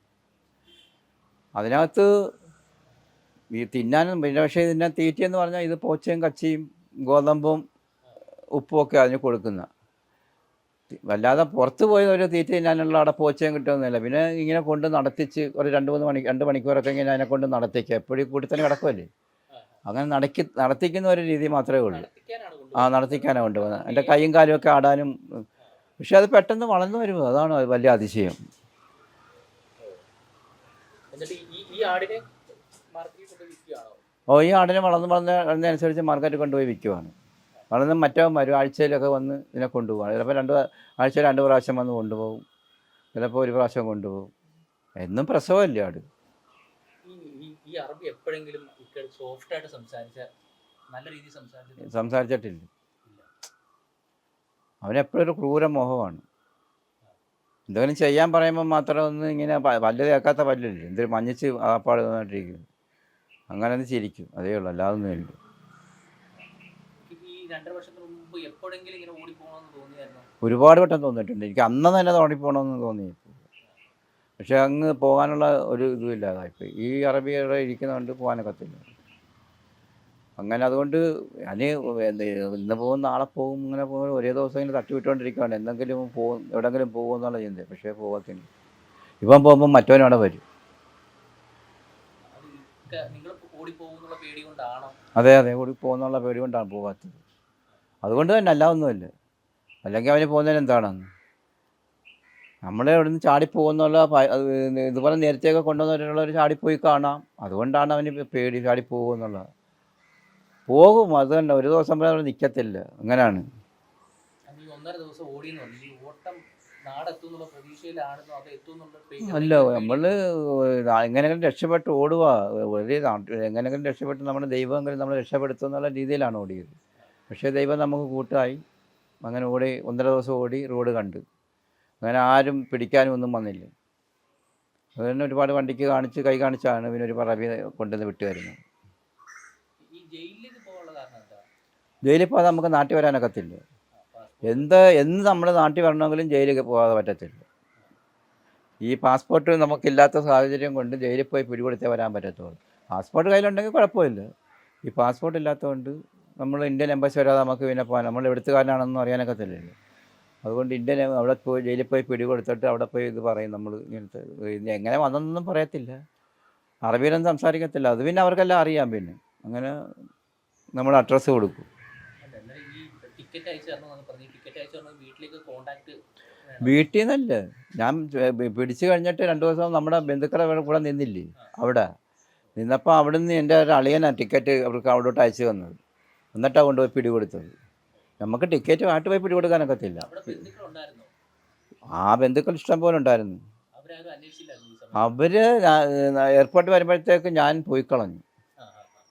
അതിനകത്ത് ഈ തിന്നാനും പിന്നെ പക്ഷേ ഇതിന്റെ തീറ്റയെന്ന് പറഞ്ഞാൽ ഇത് പോച്ചയും കച്ചിയും ഗോതമ്പും ഉപ്പും ഒക്കെ അതിന് കൊടുക്കുന്ന. വല്ലാതെ പുറത്ത് പോയി ഒരു തീറ്റ തിന്നാനുള്ള അവിടെ പോച്ചയും കിട്ടുമെന്നില്ല പിന്നെ ഇങ്ങനെ കൊണ്ട് നടത്തിച്ച് ഒരു രണ്ട് മൂന്ന് മണി രണ്ട് മണിക്കൂറൊക്കെ ഇങ്ങനെ അതിനെ കൊണ്ട് നടത്തിക്കുക. എപ്പോഴും കൂടി തന്നെ കിടക്കുമല്ലേ അങ്ങനെ നടക്കി നടത്തിക്കുന്ന ഒരു രീതി മാത്രമേ ഉള്ളൂ. ആ നടത്തിക്കാനാണ് കൊണ്ടുപോകുന്നത്. എന്റെ കൈയും കാലും ഒക്കെ ആടാനും പക്ഷെ അത് പെട്ടെന്ന് വളർന്നു വരുമോ അതാണ് വലിയ അതിശയം. ഓ. ഈ ആടിനെ വളർന്ന് വളർന്ന് വളർന്നതനുസരിച്ച് മാർക്കറ്റിൽ കൊണ്ടുപോയി വിൽക്കുവാണ്. വളർന്ന് മറ്റോ വരും ആഴ്ചയിലൊക്കെ വന്ന് ഇതിനെ കൊണ്ടുപോകാണ് ചിലപ്പോൾ രണ്ട് ആഴ്ചയിൽ രണ്ട് പ്രാവശ്യം വന്ന് കൊണ്ടുപോകും. ചിലപ്പോൾ ഒരു പ്രാവശ്യം കൊണ്ടുപോകും. എന്നും പ്രസവമല്ലേ ആട്? ഈ ഈ ഈ അറബി എപ്പോഴെങ്കിലും സംസാരിച്ച നല്ല രീതിയിൽ സംസാരിച്ചിട്ടില്ല. അവനെപ്പോഴും ഒരു ക്രൂര മോഹമാണ്. എന്തെങ്കിലും ചെയ്യാൻ പറയുമ്പോൾ മാത്രം ഒന്ന് ഇങ്ങനെ പല്ല് തേക്കാത്ത പല്ലില്ല? എന്തൊരു മഞ്ഞിച്ച് ആപ്പാട് തന്നിട്ടിരിക്കും അങ്ങനെ ഒന്ന് ചിരിക്കും. അതേ ഉള്ളൂ അല്ലാതൊന്നും ഇല്ല. ഒരുപാട് വട്ടം തോന്നിയിട്ടുണ്ട്. എനിക്ക് അന്ന് തന്നെ തോന്നിപ്പോണമെന്ന് തോന്നി പക്ഷെ അങ്ങ് പോകാനുള്ള ഒരു ഇതും ഇല്ലാതായിപ്പോയി ഈ അറബിയുടെ ഇരിക്കുന്നതുകൊണ്ട് പോകാനൊക്കത്തില്ല അങ്ങനെ അതുകൊണ്ട് ഞാൻ എന്ത് ഇന്ന് പോകും നാളെ പോകും ഇങ്ങനെ പോകും ഒരേ ദിവസം ഇങ്ങനെ തട്ടിവിട്ടുകൊണ്ടിരിക്കുകയാണ്. എന്തെങ്കിലും പോകും എവിടെങ്കിലും പോകും എന്നുള്ള ചിന്ത. പക്ഷേ പോകത്തില്ല. ഇവൻ പോകുമ്പോൾ മറ്റവനവിടെ വരും. അത് അതെ അതെ. കൂടി പോകുന്നുള്ള പേടി കൊണ്ടാണ് പോകാത്തത്. അതുകൊണ്ട് തന്നെ അല്ല ഒന്നുമല്ല അല്ലെങ്കിൽ അവന് പോകുന്നതിന് എന്താണെന്ന്? നമ്മളെ അവിടെ നിന്ന് ചാടിപ്പോകുന്നുള്ള ഇതുപോലെ നേരത്തെയൊക്കെ കൊണ്ടുവന്നിട്ടുള്ളവർ ചാടിപ്പോയി കാണാം. അതുകൊണ്ടാണ് അവന് പേടി ചാടിപ്പോകുന്നുള്ളത് പോകും അത് തന്നെ. ഒരു ദിവസം വരെ അവിടെ നിൽക്കത്തില്ല അങ്ങനെയാണ് അല്ല നമ്മൾ എങ്ങനെയെങ്കിലും രക്ഷപ്പെട്ട് ഓടുക ഒരു എങ്ങനെയെങ്കിലും രക്ഷപ്പെട്ട് നമ്മുടെ ദൈവമെങ്കിലും നമ്മളെ രക്ഷപ്പെടുത്തും എന്നുള്ള രീതിയിലാണ് ഓടിയത്. പക്ഷേ ദൈവം നമുക്ക് കൂട്ടായി. അങ്ങനെ ഓടി ഒന്നര ദിവസം ഓടി റോഡ് കണ്ട്. അങ്ങനെ ആരും പിടിക്കാനും ഒന്നും വന്നില്ല. അത് തന്നെ ഒരുപാട് വണ്ടിക്ക് കാണിച്ച് കൈ കാണിച്ചാണ് പിന്നെ ഒരു പറവി കൊണ്ടുവന്ന് വിട്ടു വരുന്നത്. ഈ ജയിലിലേക്ക് പോകാനുള്ള കാരണം എന്താ? ജയിലിൽ പോകാതെ നമുക്ക് നാട്ടിൽ വരാനൊക്കത്തില്ല. എന്ത് എന്ത് നമ്മൾ നാട്ടിൽ വരണമെങ്കിലും ജയിലിൽ പോകാതെ പറ്റത്തില്ല. ഈ പാസ്പോർട്ട് നമുക്കില്ലാത്ത സാഹചര്യം കൊണ്ട് ജയിലിൽ പോയി പിടികൊടുത്തേ വരാൻ പറ്റത്തുള്ളൂ. പാസ്പോർട്ട് കയ്യിലുണ്ടെങ്കിൽ കുഴപ്പമില്ല. ഈ പാസ്പോർട്ട് ഇല്ലാത്തതുകൊണ്ട് നമ്മൾ ഇന്ത്യൻ എംബസി വരാതെ നമുക്ക് പിന്നെ പോകാൻ നമ്മൾ എവിടുത്തുകാരനാണെന്ന് അറിയാനൊക്കത്തില്ലല്ലോ അതുകൊണ്ട് ഇന്ത്യൻ അവിടെ പോയി ജയിലിൽ പോയി പിടികൊടുത്തിട്ട് അവിടെ പോയി ഇത് പറയും നമ്മൾ ഇങ്ങനത്തെ എങ്ങനെ വന്നതെന്നൊന്നും പറയത്തില്ല. അറബിയിലൊന്നും സംസാരിക്കത്തില്ല. അത് പിന്നെ അവർക്കെല്ലാം അറിയാം പിന്നെ. അങ്ങനെ നമ്മൾ അഡ്രസ്സ് കൊടുക്കും. വീട്ടിൽ നിന്നല്ല. ഞാൻ പിടിച്ചു കഴിഞ്ഞിട്ട് രണ്ട് ദിവസം നമ്മുടെ ബന്ധുക്കളുടെ കൂടെ നിന്നില്ലേ? അവിടെ. നിന്നപ്പോൾ അവിടെ നിന്ന് എന്റെ ഒരു അളിയനാണ് ടിക്കറ്റ് അവർക്ക് അവിടോട്ട് അയച്ചു തന്നത്. എന്നിട്ടാണ് കൊണ്ടുപോയി പിടികൊടുത്തത്. നമുക്ക് ടിക്കറ്റ് ആയിട്ട് പോയി പിടികൊടുക്കാനൊക്കത്തില്ല. അവിടെ ബന്ധുക്കൾ ഉണ്ടായിരുന്നോ ആ ബന്ധുക്കൾ ഇഷ്ടം പോലെ ഉണ്ടായിരുന്നു. അവർ എയർപോർട്ടിൽ വരുമ്പോഴത്തേക്ക് ഞാൻ പോയി കളഞ്ഞു.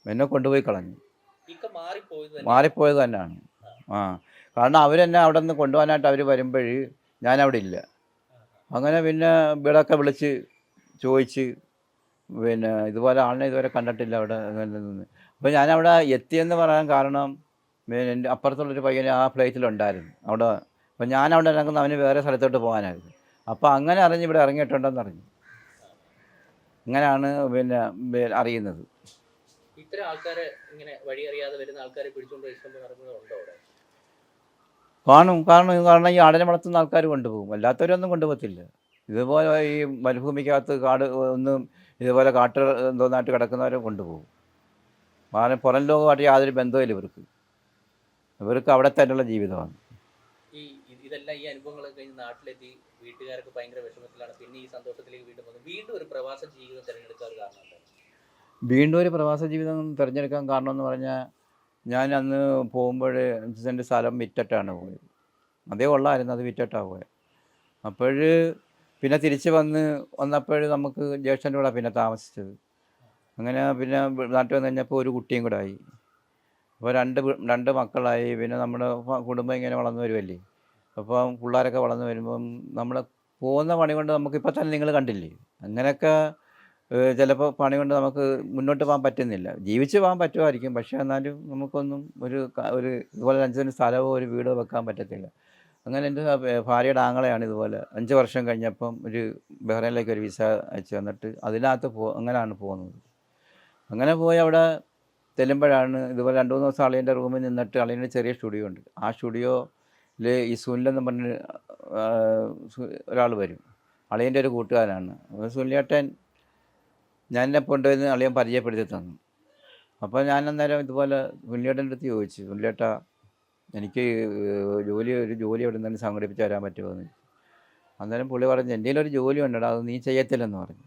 എന്നെ കൊണ്ടുപോയി കളഞ്ഞു. മാറിപ്പോയത് തന്നെ. മാറിപ്പോയത് തന്നെയാണ്. ആ കാരണം അവരെന്നെ അവിടെ നിന്ന് കൊണ്ടുപോകാനായിട്ട് അവർ വരുമ്പോൾ ഞാൻ അവിടെ ഇല്ല അങ്ങനെ പിന്നെ ഇവിടെയൊക്കെ വിളിച്ച് ചോദിച്ച് പിന്നെ ഇതുപോലെ ആളിനെ ഇതുവരെ കണ്ടിട്ടില്ല അവിടെ. അങ്ങനെ നിന്ന്. അപ്പോൾ ഞാനവിടെ എത്തിയെന്ന് പറയാൻ കാരണം എന്റെ അപ്പുറത്തുള്ളൊരു പയ്യൻ ആ ഫ്ലൈറ്റിലുണ്ടായിരുന്നു. അവിടെ അപ്പോൾ ഞാൻ അവിടെ ഇറങ്ങുന്ന അവന് വേറെ സ്ഥലത്തോട്ട് പോകാനായിരുന്നു. അപ്പോൾ അങ്ങനെ അറിഞ്ഞ് ഇവിടെ ഇറങ്ങിയിട്ടുണ്ടെന്ന് അറിഞ്ഞു. അങ്ങനെയാണ് പിന്നെ അറിയുന്നത്. ഇത്തരം ആൾക്കാരെ ഇങ്ങനെ വഴി അറിയാതെ വരുന്ന ആൾക്കാരെ പിടിച്ചുകൊണ്ട് നടക്കുന്നുണ്ടോ അവിടെ? കാണും കാരണം കാരണം ഈ ആടിനെ വളർത്തുന്ന ആൾക്കാർ കൊണ്ടുപോകും. അല്ലാത്തവരൊന്നും കൊണ്ടുപോകത്തില്ല. ഇതുപോലെ ഈ മരുഭൂമിക്കകത്ത് കാട് ഒന്നും ഇതുപോലെ കാട്ട് എന്തോന്നായിട്ട് കിടക്കുന്നവരെ കൊണ്ടുപോകും. കാരണം പുറം ലോകമായിട്ട് യാതൊരു ബന്ധവുമില്ല ഇവർക്ക്. ഇവർക്ക് അവിടെ തന്നെയുള്ള ജീവിതമാണ്. ഈ ഇതെല്ലാം ഈ അനുഭവങ്ങളൊക്കെ കഴിഞ്ഞ് നാട്ടിലെത്തി വീട്ടുകാർക്ക് ഭയങ്കര വിഷമത്തിലാണ്. പിന്നെ ഈ സന്തോഷത്തിലേക്ക് വീണ്ടും വന്നു. വീണ്ടും ഒരു പ്രവാസ ജീവിതം തിരഞ്ഞെടുക്കാൻ കാരണം? വീണ്ടും ഒരു പ്രവാസ ജീവിതം തിരഞ്ഞെടുക്കാൻ കാരണം എന്ന് പറഞ്ഞാൽ ഞാൻ അന്ന് പോകുമ്പോൾ അഞ്ച് സെന്റ് സ്ഥലം വിറ്റിട്ടാണ് പോയത്. അതേ ഉള്ളായിരുന്നു അത് വിറ്റിട്ടാണ് പോയത്. അപ്പോൾ പിന്നെ തിരിച്ച് വന്ന് വന്നപ്പോൾ നമുക്ക് ജ്യേഷ്ഠന്റെ കൂടെ പിന്നെ താമസിച്ചത്. അങ്ങനെ പിന്നെ നാട്ടിൽ വന്നു കഴിഞ്ഞപ്പോൾ ഒരു കുട്ടിയും കൂടെ ആയി. അപ്പോൾ രണ്ട് രണ്ട് മക്കളായി. പിന്നെ നമ്മുടെ കുടുംബം ഇങ്ങനെ വളർന്നു വരുമല്ലേ അപ്പം പിള്ളേരൊക്കെ വളർന്നു വരുമ്പം നമ്മൾ പോകുന്ന പണി കൊണ്ട് നമുക്ക് ഇപ്പം തന്നെ നിങ്ങൾ കണ്ടില്ലേ? അങ്ങനെയൊക്കെ ചിലപ്പോൾ പണി കൊണ്ട് നമുക്ക് മുന്നോട്ട് പോകാൻ പറ്റുന്നില്ല. ജീവിച്ച് പോകാൻ പറ്റുമായിരിക്കും പക്ഷേ എന്നാലും നമുക്കൊന്നും ഒരു ഒരു ഇതുപോലെ അഞ്ച് സ്ഥലമോ ഒരു വീടോ വെക്കാൻ പറ്റത്തില്ല. അങ്ങനെ എന്റെ ഭാര്യയുടെ ആങ്ങളെയാണ് ഇതുപോലെ അഞ്ച് വർഷം കഴിഞ്ഞപ്പം ഒരു ബഹ്റൈനിലേക്ക് ഒരു വിസ അയച്ചു തന്നിട്ട് അതിനകത്ത് പോ അങ്ങനെയാണ് പോകുന്നത്. അങ്ങനെ പോയി അവിടെ ചെല്ലുമ്പോഴാണ് ഇതുപോലെ രണ്ട് മൂന്ന് ദിവസം അളിയന്റെ റൂമിൽ നിന്നിട്ട് അളിയന്റെ ചെറിയ സ്റ്റുഡിയോ ഉണ്ട്. ആ സ്റ്റുഡിയോയിൽ ഈ സുനിലെന്ന് പറഞ്ഞ് ഒരാൾ വരും. അളിയന്റെ ഒരു കൂട്ടുകാരനാണ്. സുനിലേട്ടൻ ഞാൻ എന്നെ കൊണ്ടുവന്ന് അളിയൻ പരിചയപ്പെടുത്തി തന്നു. അപ്പോൾ ഞാൻ അന്നേരം ഇതുപോലെ സുനിലേട്ടന്റെ അടുത്ത് ചോദിച്ചു സുനിലേട്ട എനിക്ക് ജോലി ഒരു ജോലി എവിടെ നിന്നും സംഘടിപ്പിച്ച് തരാൻ പറ്റുമോ? എന്ന്. അന്നേരം പുള്ളി പറഞ്ഞു എന്റെ ഒരു ജോലി ഉണ്ടടാ അത് നീ ചെയ്യത്തില്ലെന്ന് പറഞ്ഞു.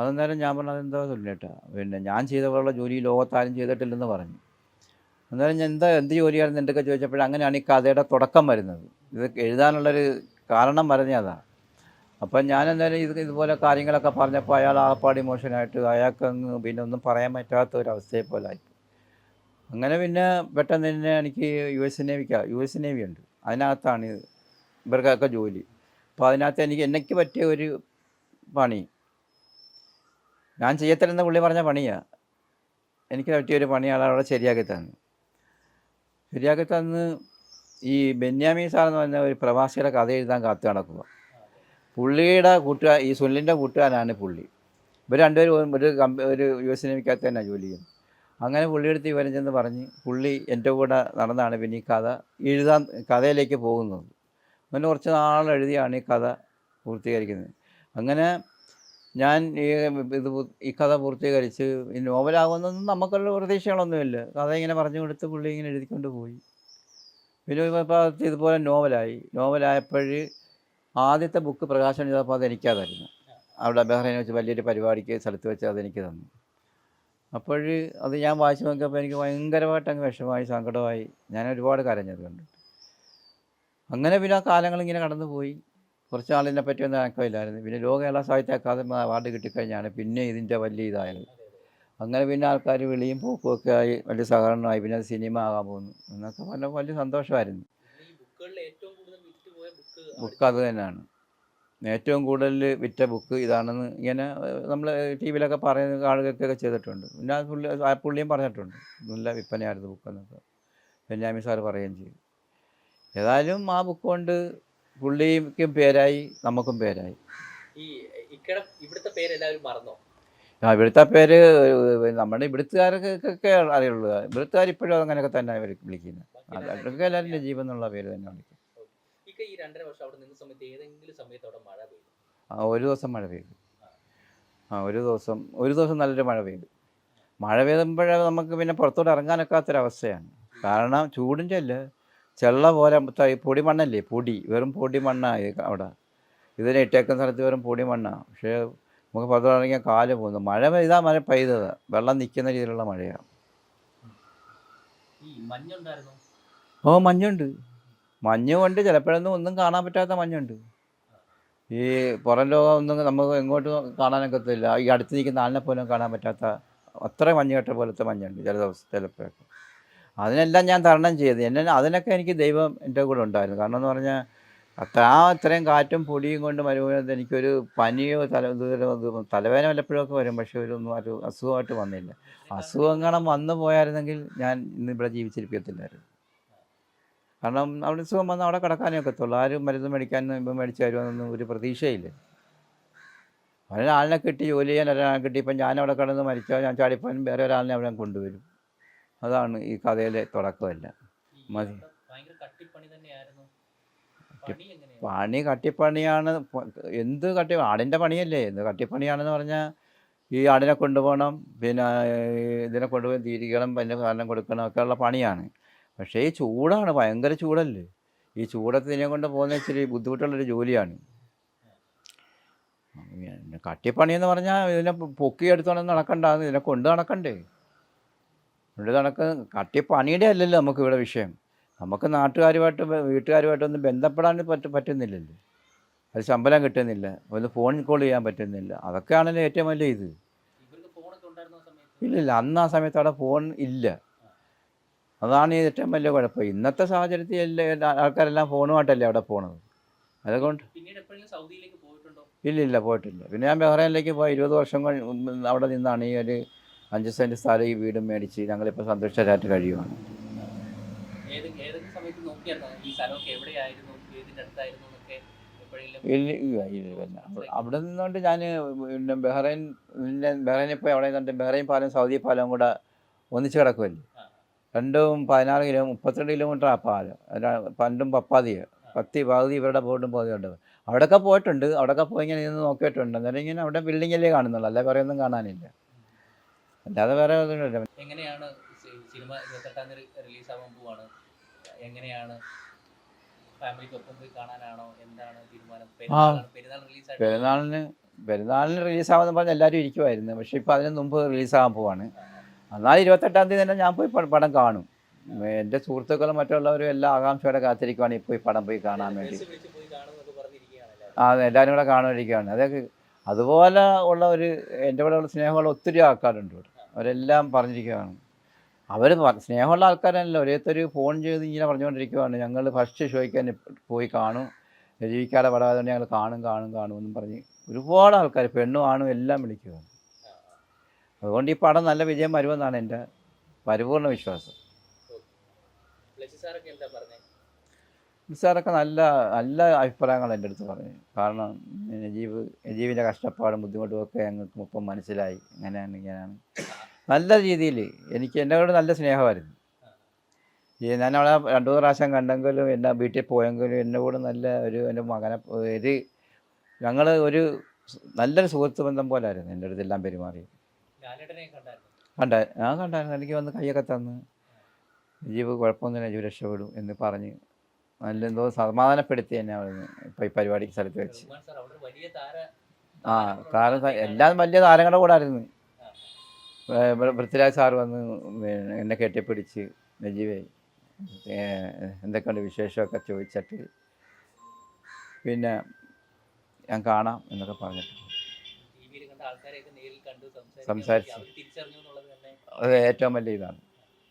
അന്നേരം ഞാൻ പറഞ്ഞു അതെന്താ സുനിലേട്ടാ? പിന്നെ ഞാൻ ചെയ്ത പോലുള്ള ജോലി ലോകത്താരും ചെയ്തിട്ടില്ലെന്ന് പറഞ്ഞു. അന്നേരം ഞാൻ എന്താ എന്ത് ജോലിയായിരുന്നു? എന്തൊക്കെ ചോദിച്ചപ്പോൾ അങ്ങനെയാണ് ഈ കഥയുടെ തുടക്കം വരുന്നത്. ഇത് എഴുതാനുള്ളൊരു കാരണം പറഞ്ഞതാണ് അപ്പം ഞാൻ എന്തായാലും ഇത് ഇതുപോലെ കാര്യങ്ങളൊക്കെ പറഞ്ഞപ്പോൾ അയാൾ ആളപ്പാട് ഇമോഷനായിട്ട് അയാൾക്ക് പിന്നെ ഒന്നും പറയാൻ പറ്റാത്ത ഒരു അവസ്ഥയെ ആയി. അങ്ങനെ പിന്നെ പെട്ടെന്ന് തന്നെ എനിക്ക് യു എസ് നേവിക്ക യു എസ് നേവി ഉണ്ട്. അതിനകത്താണ് ഇവർക്കൊക്കെ ജോലി. അപ്പോൾ അതിനകത്ത് എനിക്ക് എനിക്ക് പറ്റിയ ഒരു പണി ഞാൻ ചെയ്യത്തില്ലെന്ന് പുള്ളി പറഞ്ഞ പണിയാ. എനിക്ക് പറ്റിയ ഒരു പണി അയാൾ അവിടെ ശരിയാക്കി തന്നു. ശരിയാക്കി തന്ന് ഈ ബെന്യാമി സാർ എന്ന് പറഞ്ഞ ഒരു പ്രവാസിയുടെ കഥ എഴുതാൻ കാത്തു നടക്കുക പുള്ളിയുടെ കൂട്ടുകാർ ഈ സുനിലിന്റെ കൂട്ടുകാരനാണ് പുള്ളി. ഇവർ രണ്ടുപേരും ഒരു കമ്പ ഒരു യു എസ് സിനിമയ്ക്കകത്ത് തന്നെ ജോലി ചെയ്യുന്നു. അങ്ങനെ പുള്ളിയെടുത്ത് വിവരം ചെന്ന് പറഞ്ഞ് പുള്ളി എന്റെ കൂടെ നടന്നാണ് പിന്നെ ഈ കഥ എഴുതാൻ കഥയിലേക്ക് പോകുന്നത്. അങ്ങനെ കുറച്ച് നാൾ എഴുതിയാണ് ഈ കഥ പൂർത്തീകരിക്കുന്നത്. അങ്ങനെ ഞാൻ ഈ ഇത് ഈ കഥ പൂർത്തീകരിച്ച് ഈ നോവലാകുന്നൊന്നും നമുക്കുള്ള പ്രതീക്ഷകളൊന്നുമില്ല. കഥ ഇങ്ങനെ പറഞ്ഞു കൊടുത്ത് പുള്ളി ഇങ്ങനെ എഴുതിക്കൊണ്ട് പോയി. പിന്നെ ഇപ്പോൾ ഇതുപോലെ നോവലായി. നോവലായപ്പോൾ ആദ്യത്തെ ബുക്ക് പ്രകാശനം ചെയ്തപ്പോൾ അത് എനിക്കതായിരുന്നു. അവിടെ ബഹ്റൈനെ വെച്ച് വലിയൊരു പരിപാടിക്ക് സ്ഥലത്ത് വെച്ച് അതെനിക്ക് തന്നു. അപ്പോൾ അത് ഞാൻ വായിച്ചു നോക്കിയപ്പോൾ എനിക്ക് ഭയങ്കരമായിട്ട് അങ്ങ് വിഷമമായി സങ്കടമായി. ഞാൻ ഒരുപാട് കരഞ്ഞത് കണ്ടിട്ട് അങ്ങനെ പിന്നെ ആ കാലങ്ങൾ ഇങ്ങനെ കടന്നു പോയി കുറച്ച് നാളിനെ പറ്റിയൊന്നും അനക്കമില്ലായിരുന്നു പിന്നെ ലോക കേരള സാഹിത്യ അക്കാദമി അവാർഡ് കിട്ടിക്കഴിഞ്ഞാണ് പിന്നെ ഇതിന്റെ വലിയ ഇതായത്. അങ്ങനെ പിന്നെ ആൾക്കാർ വിളിയും പോക്കും ഒക്കെ ആയി വലിയ സഹകരണമായി. പിന്നെ സിനിമ ആകാൻ പോകുന്നു. എന്നൊക്കെ പറഞ്ഞ വലിയ സന്തോഷമായിരുന്നു. ബുക്ക് അത് തന്നെയാണ്. ഏറ്റവും കൂടുതൽ വിറ്റ ബുക്ക് ഇതാണെന്ന് ഇങ്ങനെ നമ്മൾ ടി വിയിലൊക്കെ പറയുന്ന ആളുകൾക്കൊക്കെ ചെയ്തിട്ടുണ്ട്. പിന്നെ പുള്ളി പുള്ളിയും പറഞ്ഞിട്ടുണ്ട്. നല്ല വിൽപ്പനയായിരുന്നു ബുക്ക് എന്നൊക്കെ ബെന്യാമി സാർ പറയുകയും ചെയ്തു. ഏതായാലും ആ ബുക്ക് കൊണ്ട് പുള്ളിക്കും പേരായി നമുക്കും പേരായി. ഈ ഇക്കടെ ഇവിടുത്തെ പേര് എല്ലാവരും മറന്നോ? ആ ഇവിടുത്തെ പേര് നമ്മുടെ ഇവിടുത്തുകാർക്കൊക്കെ അറിയുള്ളൂ. ഇവിടുത്തുകാർ ഇപ്പോഴും അങ്ങനെയൊക്കെ തന്നെ അവർ വിളിക്കുന്നത് അവർക്ക് എല്ലാവരും ജീവൻ എന്നുള്ള പേര് തന്നെ വിളിക്കും. ഈ രണ്ടര വർഷം അവിടെ നിന്ന സമയത്ത് ഏതെങ്കിലും സമയത്ത് അവിടെ മഴ പെയ്തു? ആ ഒരു ദിവസം മഴ പെയ്തു. ആ ഒരു ദിവസം ഒരു ദിവസം നല്ലൊരു മഴ പെയ്തു. മഴ പെയ്യുമ്പോഴേ നമുക്ക് പിന്നെ പുറത്തോട്ട് ഇറങ്ങാനൊക്കാത്തൊരവസ്ഥയാണ്. കാരണം ചൂടിന്റെ അല്ല? ചെള്ള പോലെ പൊടി മണ്ണല്ലേ? പൊടി. വെറും പൊടി മണ്ണായി അവിടെ. ഇതിനെ ഇട്ടേക്കുന്ന സ്ഥലത്ത് വെറും പൊടി മണ്ണാണ് പക്ഷേ നമുക്ക് പുറത്തോട്ട് ഇറങ്ങിയാൽ കാൽ പോകുന്നു. മഴ പെയ്താൽ മഴ പെയ്തത്. വെള്ളം നിൽക്കുന്ന രീതിയിലുള്ള മഴയാണ് ഓ മഞ്ഞുണ്ട്. മഞ്ഞ് കൊണ്ട് ചിലപ്പോഴൊന്നും ഒന്നും കാണാൻ പറ്റാത്ത മഞ്ഞുണ്ട്. ഈ പുറം ലോകം ഒന്നും നമുക്ക് എങ്ങോട്ട് കാണാനൊക്കത്തില്ല. ഈ അടുത്ത് നിൽക്കുന്ന ആളിനെ പോലും കാണാൻ പറ്റാത്ത അത്ര മഞ്ഞ് കെട്ട പോലത്തെ മഞ്ഞുണ്ട് ചില ദിവസം ചിലപ്പോഴൊക്കെ. അതിനെല്ലാം ഞാൻ തരണം ചെയ്ത്. എന്നെ അതിനൊക്കെ എനിക്ക് ദൈവം എന്റെ കൂടെ ഉണ്ടായിരുന്നു. കാരണം എന്ന് പറഞ്ഞാൽ അത്ര ആ ഇത്രയും കാറ്റും പൊടിയും കൊണ്ട് വരുമ്പോൾ എനിക്കൊരു പനിയോ തല തലവേദന വല്ലപ്പോഴൊക്കെ വരും. പക്ഷേ ഒരു ഒന്നും ഒരു അസുഖമായിട്ട് വന്നില്ല. അസുഖങ്ങളും വന്നു പോയായിരുന്നെങ്കിൽ ഞാൻ ഇന്ന് ഇവിടെ ജീവിച്ചിരിക്കത്തില്ലായിരുന്നു. കാരണം അവിടെ സുഖം വന്ന് അവിടെ കിടക്കാനേ ഒക്കത്തുള്ളൂ. ആരും മരുന്ന് മേടിക്കാനും ഇപ്പം മേടിച്ച് തരുമെന്നൊന്നും ഒരു പ്രതീക്ഷയില്ല. ഒരാളിനെ കിട്ടി ജോലി ചെയ്യാൻ ഒരാളെ കിട്ടി ഇപ്പം ഞാൻ അവിടെ കിടന്ന് മരിച്ചോ ഞാൻ ചാടിപ്പോയാലും വേറെ ഒരാളിനെ അവിടെ കൊണ്ടുവരും. അതാണ് ഈ കഥയിലെ തുടക്കമല്ല. മതി. പണി കട്ടിപ്പണിയാണ്. എന്ത് കട്ടി ആടിന്റെ പണിയല്ലേ? എന്ത് കട്ടിപ്പണിയാണെന്ന് പറഞ്ഞാൽ ഈ ആടിനെ കൊണ്ടുപോകണം പിന്നെ ഇതിനെ കൊണ്ടുപോയി തിരിക്കണം പിന്നെ കാരണം കൊടുക്കണം ഒക്കെ ഉള്ള പണിയാണ്. പക്ഷേ ഈ ചൂടാണ് ഭയങ്കര ചൂടല്ലേ? ഈ ചൂടത്ത് ഇതിനെ കൊണ്ട് പോകുന്ന ഇച്ചിരി ബുദ്ധിമുട്ടുള്ളൊരു ജോലിയാണ്. കട്ടിപ്പണി എന്ന് പറഞ്ഞാൽ ഇതിനെ പൊക്കി നടക്കണ്ട ഇതിനെ കൊണ്ട് നടക്കണ്ടേ? കൊണ്ട് കട്ടി പണിയുടെ അല്ലല്ലോ നമുക്ക് ഇവിടെ വിഷയം. നമുക്ക് നാട്ടുകാരുമായിട്ട് വീട്ടുകാരുമായിട്ടൊന്നും ബന്ധപ്പെടാൻ പറ്റ പറ്റുന്നില്ലല്ലോ. അത് ശമ്പളം കിട്ടുന്നില്ല ഒന്ന് ഫോൺ കോൾ ചെയ്യാൻ പറ്റുന്നില്ല. അതൊക്കെയാണല്ലോ ഏറ്റവും വലിയ ഇത്. ഇല്ലില്ല അന്ന് ആ സമയത്ത് അവിടെ ഫോൺ ഇല്ല. അതാണ് ഈ ഏറ്റവും വലിയ കുഴപ്പം. ഇന്നത്തെ സാഹചര്യത്തിൽ എല്ലാ ആൾക്കാരെല്ലാം ഫോണുമായിട്ടല്ലേ അവിടെ പോണത്. അതുകൊണ്ട് ഇല്ലില്ല പോയിട്ടില്ല. പിന്നെ ഞാൻ ബഹ്റൈനിലേക്ക് പോയി ഇരുപത് വർഷം അവിടെ നിന്നാണ് ഈ ഒരു അഞ്ച് സെന്റ് സ്ഥലം ഈ വീടും മേടിച്ച് ഞങ്ങളിപ്പോൾ സന്തുഷ്ടരായിട്ട് കഴിയുവാണ്. ഇല്ല ഇല്ല അവിടെ- നിന്നുകൊണ്ട് ഞാൻ പിന്നെ ബഹ്റൈൻ പിന്നെ ബഹ്റൈനിൽ പോയി അവിടെ നിന്നുകൊണ്ട് ബഹ്റൈൻ പാലം സൗദി പാലം കൂടെ ഒന്നിച്ച് കിടക്കുമല്ലേ രണ്ടും പതിനാറ് കിലോ മുപ്പത്തിരണ്ട് കിലോമീറ്റർ ആ പാലം. പണ്ടും പപ്പാതിയ. പത്തി പകുതി ഇവരുടെ ബോർഡും പകുതിയുണ്ട് അവിടെയൊക്കെ പോയിട്ടുണ്ട്. അവിടെയൊക്കെ പോയി ഇങ്ങനെ നിന്ന് നോക്കിയിട്ടുണ്ട്. അന്നേരം ഇങ്ങനെ അവിടെ ബിൽഡിങ്ങല്ലേ കാണുന്നുള്ളൂ. അല്ലെ കുറേ ഒന്നും കാണാനില്ല. അല്ലാതെ വേറെ ഒന്നുമില്ല. എങ്ങനെയാണ് സിനിമ ഇരുപത്തെട്ടാം തീയതി റിലീസ് ആവാൻ പോവാണ്? എങ്ങനെയാണ് ഫാമിലിക്കൊപ്പം പോയി കാണാനാണോ? എന്താണ് തീരുമാനം? പെരുന്നാളാണ് പെരുന്നാൾ റിലീസ് പെരുന്നാളിന് പെരുന്നാളിന് റിലീസാവെന്ന് പറഞ്ഞ് എല്ലാവരും ഇരിക്കുമായിരുന്നു പക്ഷേ ഇപ്പോൾ അതിന് മുമ്പ് റിലീസാകാൻ പോവാണ്. എന്നാൽ ഇരുപത്തെട്ടാം തീയതി തന്നെ ഞാൻ പോയി പടം കാണും. എന്റെ സുഹൃത്തുക്കളും മറ്റുള്ളവരും എല്ലാം ആകാംക്ഷയോടെ കാത്തിരിക്കുവാണ് ഇപ്പോൾ ഈ പടം പോയി കാണാൻ വേണ്ടി. ആ എല്ലാവരും കൂടെ കാണുമായിരിക്കുകയാണ് അതൊക്കെ അതുപോലെ ഉള്ള ഒരു എന്റെ കൂടെ ഉള്ള സ്നേഹമുള്ള ഒത്തിരി ആൾക്കാരുണ്ട് ഇവിടെ. അവരെല്ലാം പറഞ്ഞിരിക്കുകയാണ്. അവർ സ്നേഹമുള്ള ആൾക്കാരല്ല ഒരേത്തൊരു ഫോൺ ചെയ്ത് ഇങ്ങനെ പറഞ്ഞുകൊണ്ടിരിക്കുകയാണ് ഞങ്ങൾ ഫസ്റ്റ് ഷോയ്ക്ക് തന്നെ പോയി കാണും. ജീവിക്കാതെ പടാതെ ഞങ്ങൾ കാണും കാണും കാണും എന്നും പറഞ്ഞ് ഒരുപാട് ആൾക്കാർ പെണ്ണും ആണും എല്ലാം വിളിക്കുകയാണ് അതുകൊണ്ട് ഈ പടം നല്ല വിജയം വരുമെന്നാണ് എന്റെ പരിപൂർണ വിശ്വാസം. സാറൊക്കെ എന്താ പറഞ്ഞത് നിസ്സാറൊക്കെ നല്ല നല്ല അഭിപ്രായങ്ങൾ എന്റെ അടുത്ത് പറഞ്ഞു കാരണം നജീബ് നജീബിന്റെ കഷ്ടപ്പാടും ബുദ്ധിമുട്ടും ഒക്കെ ഞങ്ങൾക്ക് ഇപ്പം മനസ്സിലായി. ഇങ്ങനെയാണ് ഇങ്ങനെയാണ്. നല്ല രീതിയിൽ എനിക്ക് എന്നോട് നല്ല സ്നേഹമായിരുന്നു. ഞാൻ അവിടെ രണ്ടു മൂന്ന് പ്രാവശ്യം കണ്ടെങ്കിലും എന്നെ വീട്ടിൽ പോയെങ്കിലും എന്നെ കൂടെ നല്ല ഒരു എന്റെ മകനെ ഒരു ഞങ്ങൾ ഒരു നല്ലൊരു സുഹൃത്ത് ബന്ധം പോലെ ആയിരുന്നു എന്റെ അടുത്തെല്ലാം പെരുമാറി ലാലേട്ടനെ കണ്ടായിരുന്നു? കണ്ട ഞാൻ കണ്ടായിരുന്നു. എനിക്ക് വന്ന് കൈയൊക്കെ തന്ന്. ജീവ് കുഴപ്പമൊന്നുമില്ല ജീവ് രക്ഷപ്പെടും എന്ന് പറഞ്ഞ് നല്ല എന്തോ സമാധാനപ്പെടുത്തി എന്നെ അവിടുന്ന് ഇപ്പൊ ഈ പരിപാടി സ്ഥലത്ത് വെച്ച്. താര ആ സ- എല്ലാം വലിയ താരങ്ങളുടെ കൂടെ ആയിരുന്നു. പൃഥ്വിരാജ് സാർ വന്ന് എന്നെ കെട്ടിപ്പിടിച്ച് നജീവേ എന്തൊക്കെയുണ്ട് വിശേഷമൊക്കെ ചോദിച്ചിട്ട് പിന്നെ ഞാൻ കാണാം എന്നൊക്കെ പറഞ്ഞിട്ട്. സംസാരിച്ചു. തന്നെ. അത് ഏറ്റവും വലിയ ഇതാണ്.